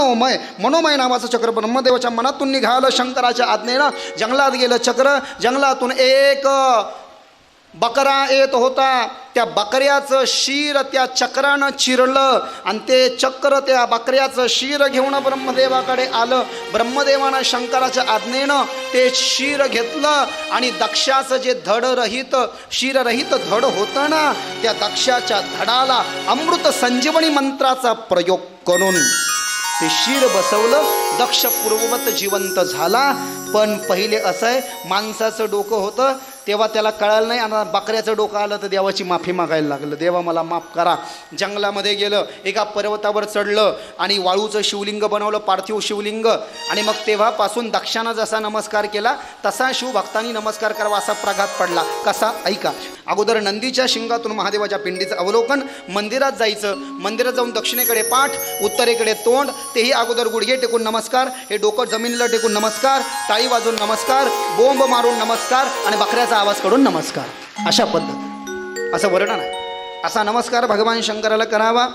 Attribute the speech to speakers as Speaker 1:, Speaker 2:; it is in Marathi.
Speaker 1: मनोमय मनोमय नावाचं चक्र ब्रह्मदेवाच्या मनातून निघालं शंकराच्या आज्ञेनं जंगलात गेलं चक्र. जंगलातून एक बकरा येत होता. त्या बकऱ्याचं शिर त्या चक्रानं चिरलं आणि ते चक्र त्या बकऱ्याचं शिर घेऊन ब्रह्मदेवाकडे आलं. ब्रह्मदेवानं शंकराच्या आज्ञेनं ते शिर घेतलं आणि दक्षाचं जे धड रहित शिररहित धड होतं ना त्या दक्षाच्या धडाला अमृत संजीवनी मंत्राचा प्रयोग करून ते शिर बसवलं. दक्ष पूर्ववत जिवंत झाला. पण पहिले असं आहे माणसाचं डोकं होतं तेव्हा त्याला कळालं नाही. आणि बकऱ्याचं डोकं आलं तर देवाची माफी मागायला लागलं. देवा मला माफ करा. जंगलामध्ये गेलं एका पर्वतावर चढलं आणि वाळूचं शिवलिंग बनवलं पार्थिव शिवलिंग. आणि मग तेव्हापासून दक्षानं जसा नमस्कार केला तसा शिवभक्तांनी नमस्कार करावा असा प्रघात पडला. कसा? ऐका. अगोदर नंदीच्या शिंगातून महादेवाच्या पिंडीचं अवलोकन मंदिरात जायचं. मंदिरात जाऊन दक्षिणेकडे पाठ उत्तरेकडे तोंड तेही अगोदर गुडघे टेकून नमस्कार हे डोकं जमिनीला टेकून नमस्कार टाळी वाजून नमस्कार बोंब मारून नमस्कार आणि बकऱ्याचा आवाज काढून नमस्कार. अशा पद्धत. असं वर्णन आहे. असा नमस्कार भगवान शंकराला करावा.